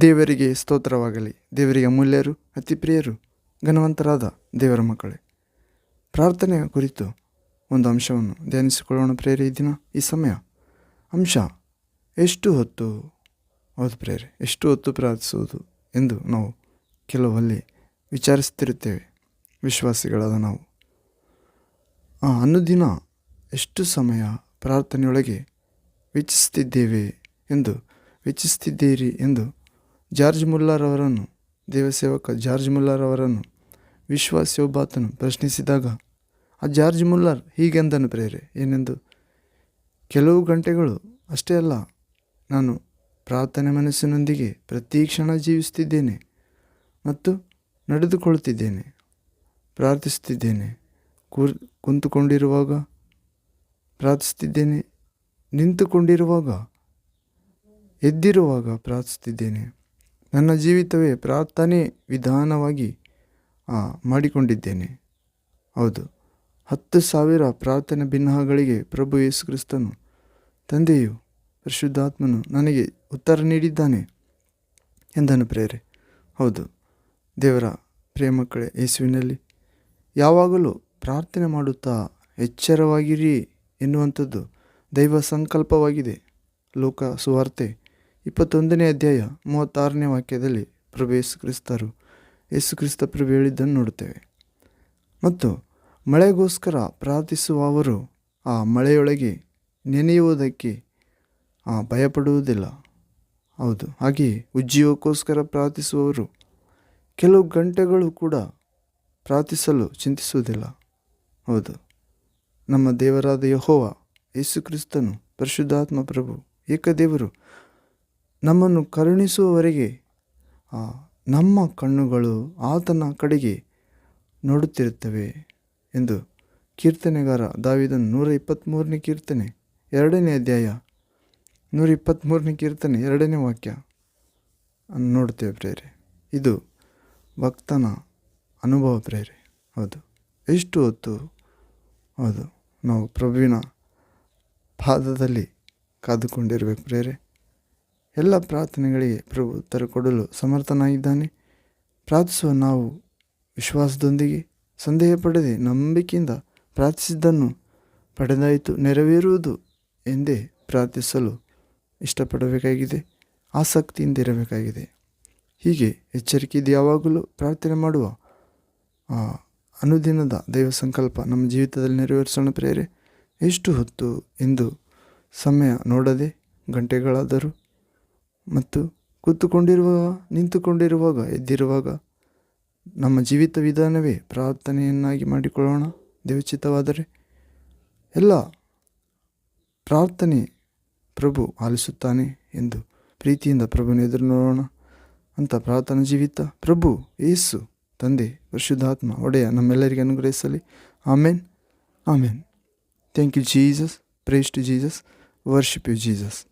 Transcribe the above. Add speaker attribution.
Speaker 1: ದೇವರಿಗೆ ಸ್ತೋತ್ರವಾಗಲಿ. ದೇವರಿಗೆ ಅಮೂಲ್ಯರು ಅತಿ ಪ್ರಿಯರು ಘನವಂತರಾದ ದೇವರ ಮಕ್ಕಳೇ. ಪ್ರಾರ್ಥನೆಯ ಕುರಿತು ಒಂದು ಅಂಶವನ್ನು ಧ್ಯಾನಿಸಿಕೊಳ್ಳೋಣ ಪ್ರೇರೆ ಈ ದಿನ, ಈ ಸಮಯ. ಅಂಶ, ಎಷ್ಟು ಹೊತ್ತು? ಹೌದು ಪ್ರೇರೆ ಎಷ್ಟು ಹೊತ್ತು ಪ್ರಾರ್ಥಿಸುವುದು ಎಂದು ನಾವು ಕೆಲವಲ್ಲಿ ವಿಚಾರಿಸ್ತಿರುತ್ತೇವೆ ವಿಶ್ವಾಸಿಗಳಾದ ನಾವು. ಆ, ಅನುದಿನ ಎಷ್ಟು ಸಮಯ ಪ್ರಾರ್ಥನೆಯೊಳಗೆ ವೀಚಿಸ್ತಿದ್ದೇವೆ ಎಂದು ವೀಚಿಸ್ತಿದ್ದೀರಿ ಎಂದು ಜಾರ್ಜ್ ಮುಲ್ಲರ್ ಅವರನ್ನು ದೇವಸೇವಕ ಜಾರ್ಜ್ ಮುಲ್ಲರ್ ಅವರನ್ನು ವಿಶ್ವಾಸ್ಯೋಬಾತನು ಪ್ರಶ್ನಿಸಿದಾಗ, ಆ ಜಾರ್ಜ್ ಮುಲ್ಲರ್ ಹೀಗೆಂದನು ಪ್ರೇರೆ? ಏನೆಂದು? ಕೆಲವು ಗಂಟೆಗಳು ಅಷ್ಟೇ ಅಲ್ಲ. ನಾನು ಪ್ರಾರ್ಥನೆ ಮನಸ್ಸಿನೊಂದಿಗೆ ಪ್ರತಿ ಕ್ಷಣ ಜೀವಿಸುತ್ತಿದ್ದೇನೆ ಮತ್ತು ನಡೆದುಕೊಳ್ಳುತ್ತಿದ್ದೇನೆ, ಪ್ರಾರ್ಥಿಸುತ್ತಿದ್ದೇನೆ. ಕೂರ್, ಕುಂತುಕೊಂಡಿರುವಾಗ ಪ್ರಾರ್ಥಿಸುತ್ತಿದ್ದೇನೆ, ನಿಂತುಕೊಂಡಿರುವಾಗ ಎದ್ದಿರುವಾಗ ಪ್ರಾರ್ಥಿಸುತ್ತಿದ್ದೇನೆ. ನನ್ನ ಜೀವಿತವೇ ಪ್ರಾರ್ಥನೆ ವಿಧಾನವಾಗಿ ಮಾಡಿಕೊಂಡಿದ್ದೇನೆ. ಹೌದು. ಹತ್ತು ಸಾವಿರ ಪ್ರಾರ್ಥನೆ ಭಿನ್ನಹಗಳಿಗೆ ಪ್ರಭು ಯೇಸು ಕ್ರಿಸ್ತನು ತಂದೆಯು ಪರಿಶುದ್ಧಾತ್ಮನು ನನಗೆ ಉತ್ತರ ನೀಡಿದ್ದಾನೆ ಎಂದನು ಪ್ರೇರೆ. ಹೌದು. ದೇವರ ಪ್ರೇಮಕ್ಕಳೆ ಯೇಸುವಿನಲ್ಲಿ ಯಾವಾಗಲೂ ಪ್ರಾರ್ಥನೆ ಮಾಡುತ್ತಾ ಎಚ್ಚರವಾಗಿರಿ ಎನ್ನುವಂಥದ್ದು ದೈವ ಸಂಕಲ್ಪವಾಗಿದೆ. ಲೋಕ ಸುವಾರ್ತೆ ಇಪ್ಪತ್ತೊಂದನೇ ಅಧ್ಯಾಯ ಮೂವತ್ತಾರನೇ ವಾಕ್ಯದಲ್ಲಿ ಪ್ರಭು ಯೇಸು ಕ್ರಿಸ್ತರು ಯೇಸು ಕ್ರಿಸ್ತ ಪ್ರಭು ಹೇಳಿದ್ದನ್ನು ನೋಡುತ್ತೇವೆ. ಮತ್ತು ಮಳೆಗೋಸ್ಕರ ಪ್ರಾರ್ಥಿಸುವವರು ಆ ಮಳೆಯೊಳಗೆ ನೆನೆಯುವುದಕ್ಕೆ ಆ, ಭಯಪಡುವುದಿಲ್ಲ. ಹೌದು ಹಾಗೆಯೇ ಉಜ್ಜೀವಕ್ಕೋಸ್ಕರ ಪ್ರಾರ್ಥಿಸುವವರು ಕೆಲವು ಗಂಟೆಗಳು ಕೂಡ ಪ್ರಾರ್ಥಿಸಲು ಚಿಂತಿಸುವುದಿಲ್ಲ. ಹೌದು ನಮ್ಮ ದೇವರಾದ ಯಹೋವ ಯೇಸು ಕ್ರಿಸ್ತನು ಪರಿಶುದ್ಧಾತ್ಮ ಪ್ರಭು ಏಕದೇವರು ನಮ್ಮನ್ನು ಕರುಣಿಸುವವರೆಗೆ ನಮ್ಮ ಕಣ್ಣುಗಳು ಆತನ ಕಡೆಗೆ ನೋಡುತ್ತಿರುತ್ತವೆ ಎಂದು ಕೀರ್ತನೆಗಾರ ದಾವಿದನ್ ನೂರ ಇಪ್ಪತ್ತ್ಮೂರನೇ ಕೀರ್ತನೆ, ಎರಡನೇ ಅಧ್ಯಾಯ ನೂರ ಇಪ್ಪತ್ತ್ಮೂರನೇ ಕೀರ್ತನೆ, ಎರಡನೇ ವಾಕ್ಯ ಅನ್ನು ನೋಡುತ್ತೇವೆ ಪ್ರೇರೆ ಇದು ಭಕ್ತನ ಅನುಭವ ಪ್ರೇರೆ ಹೌದು. ಎಷ್ಟು ಹೊತ್ತು ಹೌದು. ನಾವು ಪ್ರಭುವಿನ ಪಾದದಲ್ಲಿ ಕಾದುಕೊಂಡಿರಬೇಕು ಪ್ರೇರೆ ಎಲ್ಲ ಪ್ರಾರ್ಥನೆಗಳಿಗೆ ಪ್ರಭು ಉತ್ತರ ಕೊಡಲು ಸಮರ್ಥನಾಗಿದ್ದಾನೆ. ಪ್ರಾರ್ಥಿಸುವ ನಾವು ವಿಶ್ವಾಸದೊಂದಿಗೆ ಸಂದೇಹ ಪಡೆದೇ ನಂಬಿಕೆಯಿಂದ ಪ್ರಾರ್ಥಿಸಿದ್ದನ್ನು ಪಡೆದಾಯಿತು, ನೆರವೇರುವುದು ಎಂದೇ ಪ್ರಾರ್ಥಿಸಲು ಇಷ್ಟಪಡಬೇಕಾಗಿದೆ, ಆಸಕ್ತಿಯಿಂದ ಇರಬೇಕಾಗಿದೆ. ಹೀಗೆ ಎಚ್ಚರಿಕೆಯಿಂದ ಯಾವಾಗಲೂ ಪ್ರಾರ್ಥನೆ ಮಾಡುವ ಅನುದಿನದ ದೈವ ಸಂಕಲ್ಪ ನಮ್ಮ ಜೀವಿತದಲ್ಲಿ ನೆರವೇರಿಸೋಣ ಪ್ರೇರೆ ಎಷ್ಟು ಹೊತ್ತು ಎಂದು ಸಮಯ ನೋಡದೆ, ಗಂಟೆಗಳಾದರೂ ಮತ್ತು ಕೂತುಕೊಂಡಿರುವಾಗ ನಿಂತುಕೊಂಡಿರುವಾಗ, ಎದ್ದಿರುವಾಗ ನಮ್ಮ ಜೀವಿತ ವಿಧಾನವೇ ಪ್ರಾರ್ಥನೆಯನ್ನಾಗಿ ಮಾಡಿಕೊಳ್ಳೋಣ. ದೇವಚಿತವಾದರೆ ಎಲ್ಲ ಪ್ರಾರ್ಥನೆ ಪ್ರಭು ಆಲಿಸುತ್ತಾನೆ ಎಂದು ಪ್ರೀತಿಯಿಂದ ಪ್ರಭುನ ಎದುರು ನೋಡೋಣ. ಅಂತ ಪ್ರಾರ್ಥನಾ ಜೀವಿತ ಪ್ರಭು ಏಸು ತಂದೆ, ಪರಿಶುದ್ಧಾತ್ಮ, ಒಡೆಯ ನಮ್ಮೆಲ್ಲರಿಗೆ ಅನುಗ್ರಹಿಸಲಿ. Amen. Amen. Thank you Jesus praise to Jesus worship you Jesus